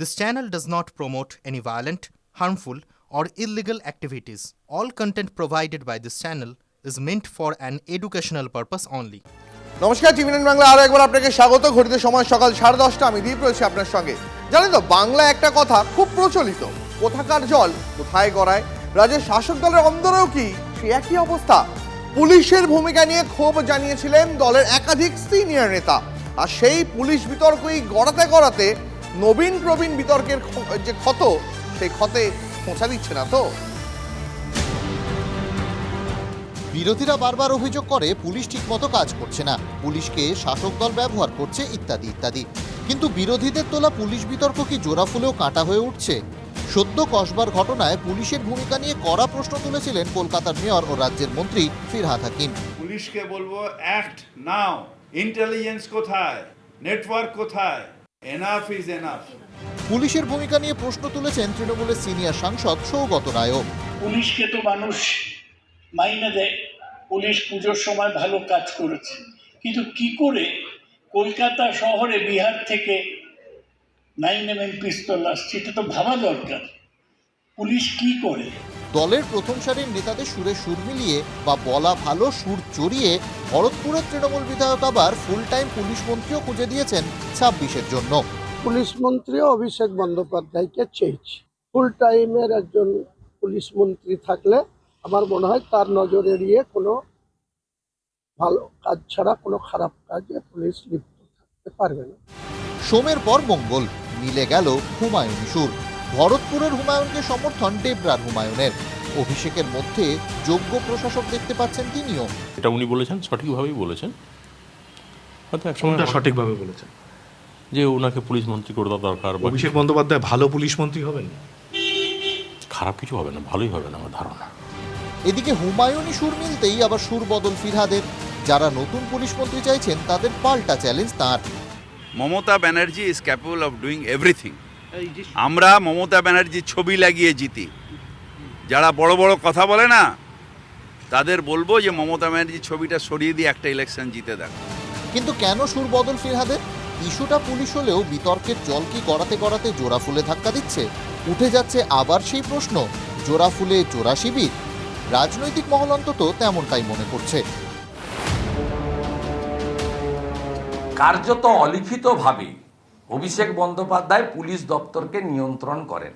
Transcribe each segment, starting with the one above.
This channel does not promote any violent, harmful, or illegal activities. All content provided by this channel is meant for an educational purpose only. নমস্কার TV nine Bangla আরও একবার আপনাকে স্বাগত। ঘড়িতে সময় সকাল সাড়ে দশটা আমি দীপ রয়েছি আপনার সঙ্গে। জানেন তো বাংলা একটা কথা খুব প্রচলিত। কোথাকার জল কোথায় গড়ায়? রাজ্যের শাসক দলের অন্দরেও কি সে একই অবস্থা? পুলিশের ভূমিকা নিয়ে ক্ষোভ জানিয়েছিলেন দলের একাধিক সিনিয়র নেতা। আর সেই পুলিশ বিতর্কই গড়াতে গড়াতে নবীন প্রবীণ বিতর্কের যে ক্ষত সেই ক্ষতে পৌঁছা দিচ্ছে না তো? বিরোধীরা বারবার অভিযোগ করে পুলিশ ঠিকমতো কাজ করছে না। পুলিশকে শাসক দল ব্যবহার করছে ইত্যাদি ইত্যাদি। কিন্তু বিরোধীদের তোলা পুলিশ বিতর্ক কি জোড়া ফুলেও কাঁটা হয়ে উঠছে? সদ্য কসবার ঘটনায় পুলিশের ভূমিকা নিয়ে কড়া প্রশ্ন তুলেছিলেন কলকাতার মেয়র ও রাজ্যের মন্ত্রী ফিরহাদ হাকিম। পুলিশকে বলব অ্যাক্ট নাও ইন্টেলিজেন্স কোথায়? নেটওয়ার্ক কোথায়? এনাফ ইজ এনাফ পুলিশের ভূমিকা নিয়ে প্রশ্ন তুলেছেন তৃণমূলের সিনিয়র সাংসদ সৌগত রায়ও। পুলিশকে তো মানুষ মাইনে দেয়। পুলিশ পুজোর সময় ভালো কাজ করেছে। কিন্তু কি করে কলকাতা শহরে বিহার থেকে নাইন এম এম পিস্তল আসছে এটা তো ভাবা দরকার। পুলিশ কি করে? দলের প্রথম সারির নেতাদের সুরে সুর মিলিয়ে বা বলা ভালো সুর চড়িয়ে ভরতপুরের তৃণমূল বিধায়ক আবার ফুল টাইম পুলিশ মন্ত্রীও খুঁজে দিয়েছেন ছাব্বিশের জন্য। পুলিশ মন্ত্রী অভিষেক বন্দ্যোপাধ্যায়কে চেয়েছি। ফুল টাইমের একজন পুলিশ মন্ত্রী থাকলে আমার মনে হয় তার নজর এড়িয়ে কোনো ভালো কাজ ছাড়া কোনো খারাপ কাজে পুলিশ লিপ্ত থাকতে পারবে না। সোমের পর মঙ্গল মিলে গেল হুমায়ুন সুর। ভরতপুরের হুমায়ুনকে সমর্থন ডেবরার হুমায়ুনের। অভিষেকের মধ্যে যোগ্য প্রশাসক দেখতে পাচ্ছেন তিনিও। এটা উনি বলেছেন সঠিকভাবেই বলেছেন। হয়তো একসময় সঠিকভাবে বলেছেন? যে ওনাকে পুলিশ মন্ত্রী করে দেওয়া দরকার অভিষেক বন্দ্যোপাধ্যায় ভালো পুলিশ মন্ত্রী হবেন খারাপ কিছু হবে না ভালোই হবে না আমার ধারণা। এদিকে হুমায়ুনই সুর মিলতেই আবার সুর বদল ফিরহাদের। যারা নতুন পুলিশ মন্ত্রী চাইছেন তাদের পাল্টা চ্যালেঞ্জ তার। Mamata Banerjee is capable of doing everything আমরা মমতা ব্যানার্জির ছবি লাগিয়ে জিতি। যারা বড় বড় কথা বলে না তাদের বলব যে মমতা ব্যানার্জির ছবিটা সরিয়ে দিয়ে একটা ইলেকশন জিতে দেখ কিন্তু কেন সুর বদল ফিরহাদের ইস্যুটা পুলিশ হলেও বিতর্কের জল কি গড়াতে গড়াতে জোড়া ফুলে ধাক্কা দিচ্ছে? উঠে যাচ্ছে আবার সেই প্রশ্ন জোড়া ফুলে জোড়া শিবির। রাজনৈতিক মহল অন্তত তেমনটাই মনে করছে। কার্যত অলিখিতভাবে অভিষেক বন্দ্যোপাধ্যায় পুলিশ দপ্তরকে নিয়ন্ত্রণ করেন।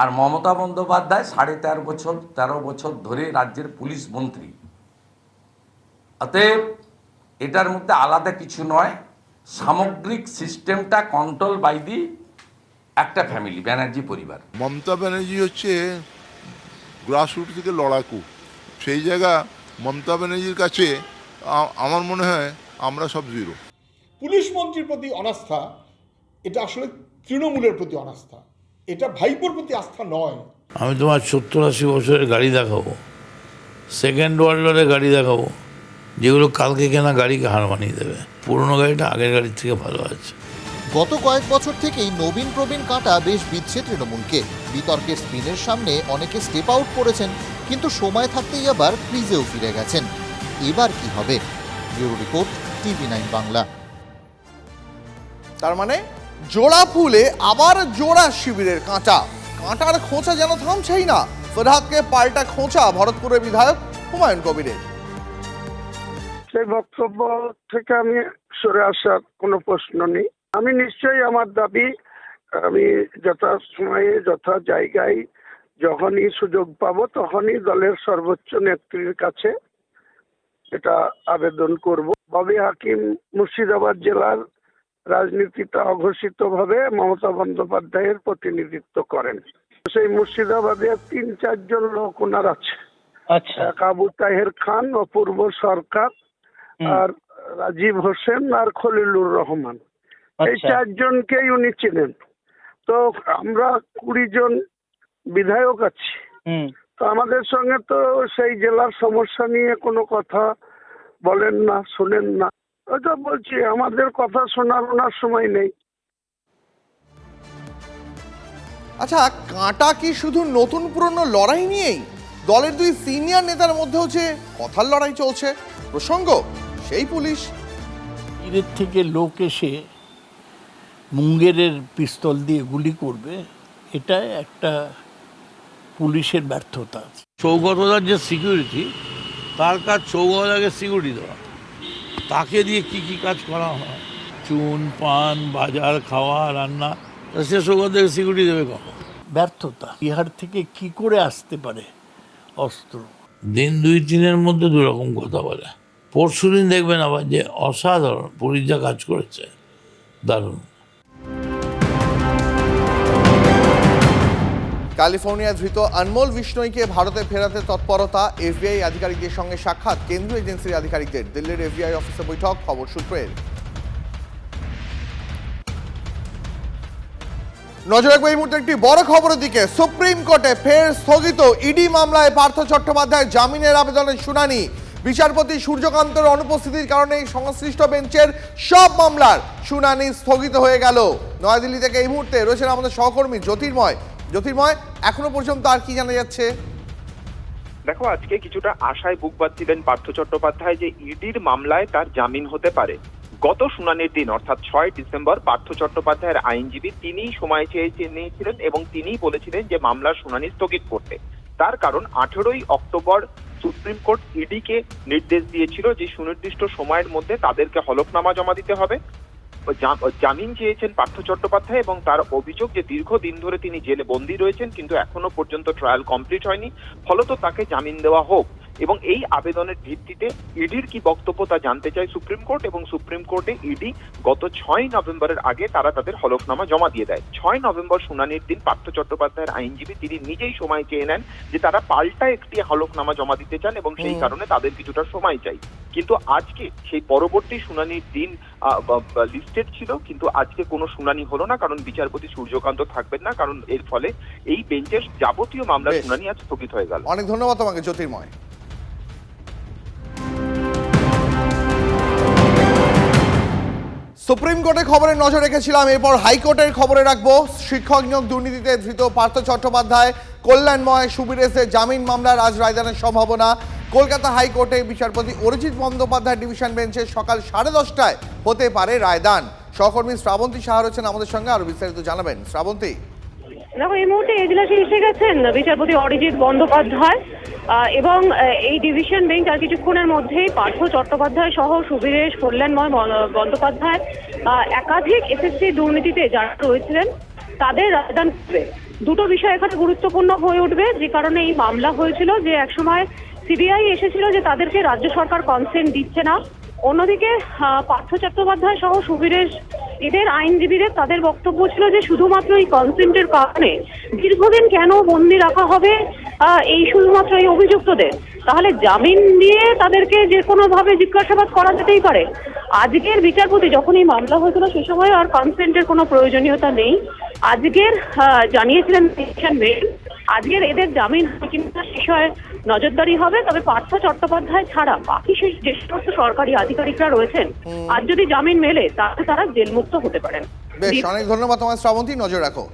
আর মমতা বন্দ্যোপাধ্যায় সাড়ে তেরো বছর তেরো বছর ধরে রাজ্যের পুলিশ মন্ত্রী। অতএব এটার মধ্যে আলাদা কিছু নয় সামগ্রিক সিস্টেমটা কন্ট্রোল বাই দি একটা ফ্যামিলি ব্যানার্জি পরিবার। মমতা ব্যানার্জি হচ্ছে গ্রাসরুট থেকে লড়াকু। সেই জায়গা মমতা ব্যানার্জির কাছে আমার মনে হয় আমরা সব জিরো পুলিশ মন্ত্রীর প্রতি অনাস্থা এটা আসলে তৃণমূলের প্রতি অনাস্থা। এটা ভাইপোর প্রতি আস্থা নয়। আমি তোমার সত্তর আশি বছরের গাড়ি দেখাবো। সেকেন্ড ওয়ার্ল্ডের গাড়ি দেখাবো। যেগুলো কালকে কেনা গাড়িকে হার মানিয়ে দেবে। পুরনো গাড়িটা আগের গাড়ির থেকে ভালো আছে। গত কয়েক বছর থেকেই নবীন প্রবীণ কাঁটা বেশ বিচ্ছে তৃণমূলকে। বিতর্কের স্পিনের সামনে অনেকে স্টেপ আউট করেছেন কিন্তু সময় থাকতেই আবার ক্রিজেও ফিরে গেছেন। এবার কি হবে? Bureau report TV nine Bangla. তার মানে জোড়া ফুলে আবার জোড়া শিবিরের কাঁটা। কাঁটার খোঁচা যেন থামছেই না। ফরহাদকে পাল্টা খোঁচা ভরতপুরের বিধায়ক হুমায়ুন কবিরের। সেই বক্তব্য থেকে আমি সরে আসার কোনো প্রশ্ন নেই। আমি নিশ্চয়ই আমার দাবি, আমি যথা সময়ে যথা জায়গায় যখনই সুযোগ পাবো তখনই দলের সর্বোচ্চ নেত্রীর কাছে এটা আবেদন করব। ববি হাকিম মুর্শিদাবাদ জেলার রাজনীতিটা অঘোষিতভাবে মমতা বন্দ্যোপাধ্যায়ের প্রতিনিধিত্ব করেন। সেই মুর্শিদাবাদে তিন চারজন লোক ওনার আছে। আচ্ছা। এক তাহের খান অপূর্ব সরকার আর রাজীব হোসেন আর খলিলুর রহমান। এই আচ্ছা। চারজনকেই উনি চিনেন। তো আমরা কুড়ি জন বিধায়ক আছি। হুম। তো আমাদের সঙ্গে তো সেই জেলার সমস্যা নিয়ে কোনো কথা বলেন না শোনেন না। ওইটা বলছি আমাদের কথা শোনার ওনার সময় নেই। আচ্ছা কাঁটা কি শুধু নতুন পুরনো লড়াই নিয়েই? দলের দুই সিনিয়র নেতার মধ্যেও যে কথার লড়াই চলছে প্রসঙ্গ সেই পুলিশ। তীরের থেকে লোক এসে মুঙ্গেরের পিস্তল দিয়ে গুলি করবে এটা একটা পুলিশের ব্যর্থতা। সৌগতদার যে সিকিউরিটি তার কাজ সৌগতদাকে সিকিউরিটি দেওয়া। তাকে দিয়ে কি কি কাজ করা হয়? চুন পান বাজার খাওয়া রান্না সে সৌগতের সিকিউরিটি দেবে কখন? ব্যর্থতা বিহার থেকে কি করে আসতে পারে অস্ত্র? দিন দুই দিনের মধ্যে দু রকম কথা বলে। পরশু দিন দেখবেন আবার যে অসাধারণ পুলিশ যা কাজ করেছে। দারুণ। ক্যালিফোর্নিয়া ধৃত আনমোল বিষ্ণইকে ভারতে ফেরাতে তৎপরতা, এফবিআই আধিকারিকদের সঙ্গে সাক্ষাৎ, কেন্দ্রীয় এজেন্সির আধিকারিকদের। দিল্লির এফবিআই অফিসে বৈঠক, খবর সূত্রের। নজর রাখব এই মুহূর্তে একটি বড় খবরের দিকে। সুপ্রিম কোর্টে ফের স্থগিত ইডি মামলায় পার্থ চট্টোপাধ্যায় জামিনের আবেদনের শুনানি। বিচারপতি সূর্যকান্তের অনুপস্থিতির কারণে সংশ্লিষ্ট বেঞ্চের সব মামলার শুনানি স্থগিত হয়ে গেল। নয়াদিল্লি থেকে এই মুহূর্তে রয়েছেন আমাদের সহকর্মী জ্যোতির্ময় জ্যোতির্ময়, এখনও পর্যন্ত আর কি জানা যাচ্ছে? দেখো, আজকে কিছুটা আশায় বুক বাঁধছিলেন পার্থ চট্টোপাধ্যায় যে ইডির মামলায় তার জামিন হতে পারে। গত শুনানির দিন, অর্থাৎ ছয় ডিসেম্বর, পার্থ চট্টোপাধ্যায়ের আইনজীবী তিনিই সময় চেয়ে নিয়েছিলেন এবং তিনিই বলেছিলেন যে মামলার শুনানি স্থগিত করতে। তার কারণ, আঠেরোই অক্টোবর সুপ্রিম কোর্ট ইডিকে নির্দেশ দিয়েছিল যে সুনির্দিষ্ট সময়ের মধ্যে তাদেরকে হলফনামা জমা দিতে হবে। জামিন চেয়েছেন পার্থ চট্টোপাধ্যায় এবং তার অভিযোগ যে দীর্ঘদিন ধরে তিনি জেলে বন্দী রয়েছেন কিন্তু এখনও পর্যন্ত ট্রায়াল কমপ্লিট হয়নি। ফলত তাকে জামিন দেওয়া হোক। এবং এই আবেদনের ভিত্তিতে ইডির কি বক্তব্য তা জানতে চায় সুপ্রিম কোর্ট এবং সুপ্রিম কোর্টে ইডি গত ছয় নভেম্বরের আগে তারা তাদের হলফনামা জমা দিয়ে দেয়। ছয় নভেম্বর শুনানির দিন পার্থ চট্টোপাধ্যায়ের আইনজীবী তিনি নিজেই সময় চেয়ে নেন যে তারা পাল্টা একটি হলফনামা জমা দিতে চান এবং সেই কারণে তাদের কিছুটা সময় চাই। কিন্তু আজকে সেই পরবর্তী শুনানির দিন লিস্টেড ছিল কিন্তু আজকে কোনো শুনানি হলো না কারণ বিচারপতি সূর্যকান্ত থাকবেন না কারণ এর ফলে এই বেঞ্চের যাবতীয় মামলার শুনানি আজ স্থগিত হয়ে গেল। অনেক ধন্যবাদ তোমাকে জ্যোতির্ময়। সুপ্রিম কোর্টে খবরে নজর রেখেছিলাম এরপর হাইকোর্টের খবরে রাখব। শিক্ষক নিয়োগ দুর্নীতিতে ধৃত পার্থ চট্টোপাধ্যায় কল্যাণময় সুবিরেসে জামিন মামলার আজ রায়দানের সম্ভাবনা। কলকাতা হাইকোর্টে বিচারপতি অরিজিৎ বন্দ্যোপাধ্যায় ডিভিশন বেঞ্চে সকাল সাড়ে দশটায় হতে পারে রায়দান। সহকর্মী শ্রাবন্তী সাহা রয়েছেন আমাদের সঙ্গে, আরও বিস্তারিত জানাবেন। শ্রাবন্তী। দেখো, এই মুহূর্তে এজলাসে এসে গেছেন বিচারপতি অরিজিৎ বন্দ্যোপাধ্যায় এবং এই ডিভিশন বেঞ্চ আর কিছুক্ষণের মধ্যেই পার্থ চট্টোপাধ্যায় সহ সুবীরেশ কল্যাণময় বন- বন্দ্যোপাধ্যায় একাধিক এসএসসি দুর্নীতিতে যারা রয়েছিলেন তাদের রায়দান করবে। দুটো বিষয় এখানে গুরুত্বপূর্ণ হয়ে উঠবে, যে কারণে এই মামলা হয়েছিল যে একসময় সিবিআই এসেছিল যে তাদেরকে রাজ্য সরকার কনসেন্ট দিচ্ছে না। অন্যদিকে পার্থ চট্টোপাধ্যায় সহ সুবীরেশ এদের আইনজীবীদের তাদের বক্তব্য ছিল যে শুধুমাত্র এই কনসেন্টের কারণে দীর্ঘদিন কেন বন্দি রাখা হবে এই শুধুমাত্র এই অভিযুক্তদের? তাহলে জামিন দিয়ে তাদেরকে যে কোনো ভাবে জিজ্ঞাসাবাদ করা যেতেই পারে। আজকের বিচারপতি যখন এই মামলা হয়েছিল সে সময় আর কনসেন্টের কোনো প্রয়োজনীয়তা নেই। আজকের জানিয়েছিলেন আজকের এদের জামিন কিনা বিষয়ে নজরদারি হবে তবে পার্থ চট্টোপাধ্যায় ছাড়া বাকি সেই যে সমস্ত সরকারি আধিকারিকরা রয়েছেন আর যদি জামিন মেলে তাহলে তারা জেলমুক্ত হতে পারেন। বেশ অনেক ধন্যবাদ তোমার শ্রাবন্তী নজর রাখো।